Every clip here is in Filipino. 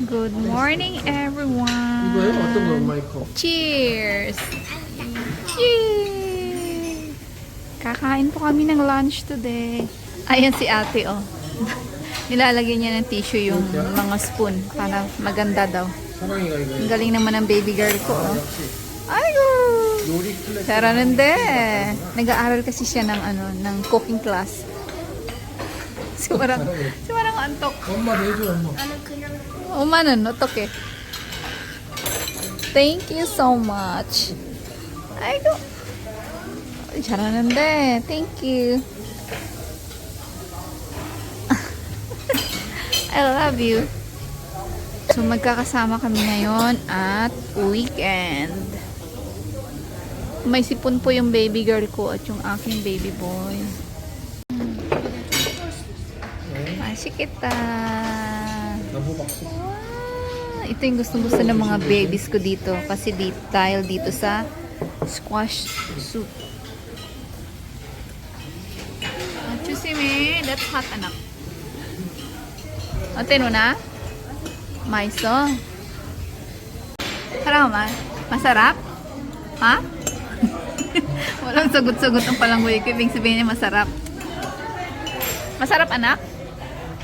Good morning, everyone. Cheers! Cheers! Kakain po kami ng lunch today. Ayan si ate, oh. Nilalagay niya ng tissue yung mga spoon para maganda daw. Ang galing naman ng baby girl ko, oh. Ay, Sara nande. Nag-aaral kasi siya ng, ano, ng cooking class. Si Marang, si Marang antok. 엄마 내줘 엄마 Umanon, otok eh. Thank you so much. Ay, go. Charanande. Thank you. I love you. So, magkakasama kami ngayon at weekend. May sipon po yung baby girl ko at yung aking baby boy. Crush kita. Ano wow. Ah, ito yung gustong-gusto ng mga babies ko dito. Kasi detail dito sa squash soup. Ah, Chusime, that's hot anak. Ate no na? Maiso. Hello, ma. Masarap? Ha? Walang sagot-sagot ang palanggoy ko. Ibig sabihin niya masarap. Masarap anak?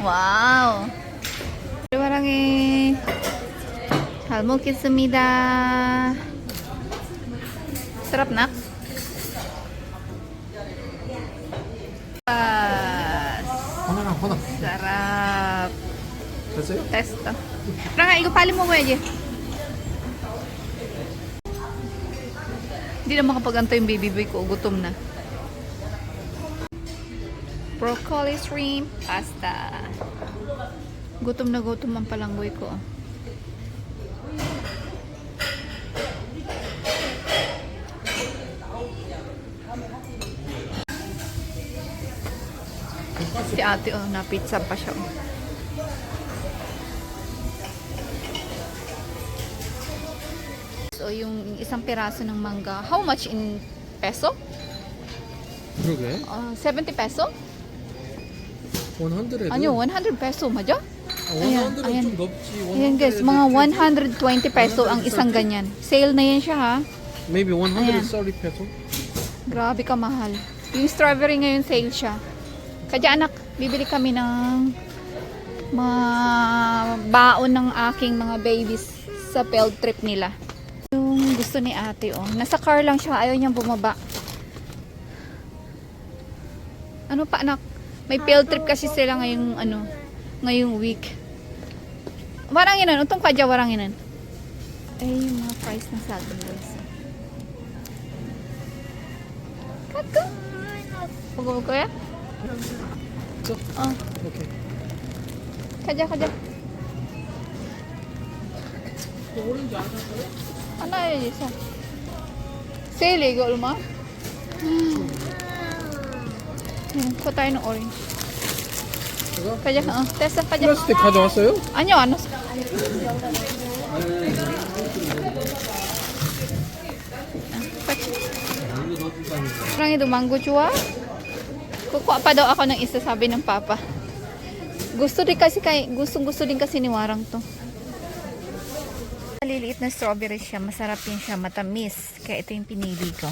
Wow! 사랑해. 잘 먹겠습니다. sarap nak? Ah, 하나랑 하나 sarap. 됐어요? Testa. Ranga, igo pali mo ba Hindi na makapagantay yung baby boy ko. Gutom na. broccoli shrimp pasta. Gutom na gutom ang palanggoy ko. Ah. Si ate oh, na pizza pa siya. Oh. So, yung isang piraso ng mangga, how much in peso? Okay. Uh, 70 peso? 100에도 Ano, 100 peso, madyo? Ayan, 100은 ayan. 좀 높지 Ayan guys, mga 120 peso ang isang ganyan. Sale na yan siya ha. maybe Ayan. 130 peso Grabe ka mahal. Yung strawberry ngayon sale siya. Kaya anak, bibili kami ng mga baon ng aking mga babies sa field trip nila. Yung gusto ni ate oh. Nasa car lang siya, ayaw niyang bumaba. Ano pa anak? May field trip kasi sila ngayong ano, ngayong week. Waranginan, utong kadya waranginan. Ay, yung mga price ng salad guys. Kato. Ugo ko ya? Oh. Okay. Ah. Kadya kadya. Ano yun isa? Sili ko lumang? Hmm. 요? Ano yun isa? Sale, ikaw luma? Hmm, kuha tayo ng orange. 이거? Kadya, oh, testa kadya. 플라스틱 가져왔어요? Ano, ano? Parang ito, mango chua. Kukuha pa daw ako ng isa, sabi ng papa. Gusto din kasi kay, gustong gusto din kasi ni Warang to. Maliliit na strawberry siya, masarap din siya, matamis. Kaya ito yung pinili ko.